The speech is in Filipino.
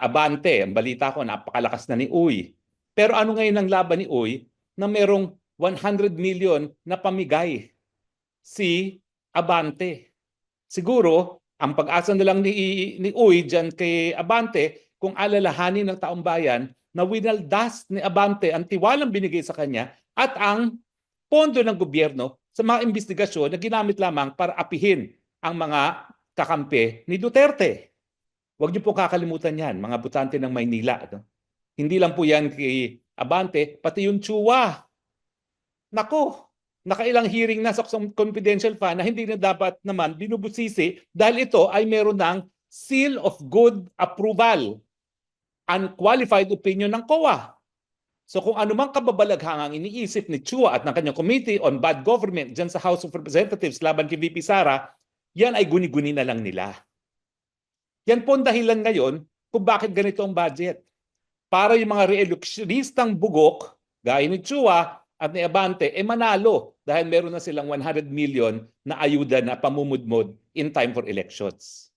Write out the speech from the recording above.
Abante, ang balita ko, napakalakas na ni Uy. Pero ano ngayon ang laban ni Uy na merong 100 million na pamigay si Abante? Siguro, ang pag-asa na lang ni, ni Uy dyan kay Abante, kung alalahanin ng taong bayan na winaldas ni Abante ang tiwalang binigay sa kanya at ang pondo ng gobyerno sa mga investigasyon na ginamit lamang para apihin ang mga kakampi ni Duterte. Huwag niyo po kakalimutan yan, mga butante ng Maynila. No? Hindi lang po yan kay Abante, pati yung Chua. Nako, nakailang hearing na sa confidential fund na hindi na dapat naman binubusisi dahil ito ay meron ng seal of good approval, unqualified opinion ng COA. So kung anumang kababalaghangang iniisip ni Chua at ng kanyang Committee on Bad Government dyan sa House of Representatives laban kay VP Sara, yan ay guni-guni na lang nila. Yan po ang dahilan ngayon kung bakit ganito ang budget. Para yung mga re-electionistang bugok, gaya ni Chua at ni Abante, eh manalo dahil meron na silang 100 million na ayuda na pamumudmod in time for elections.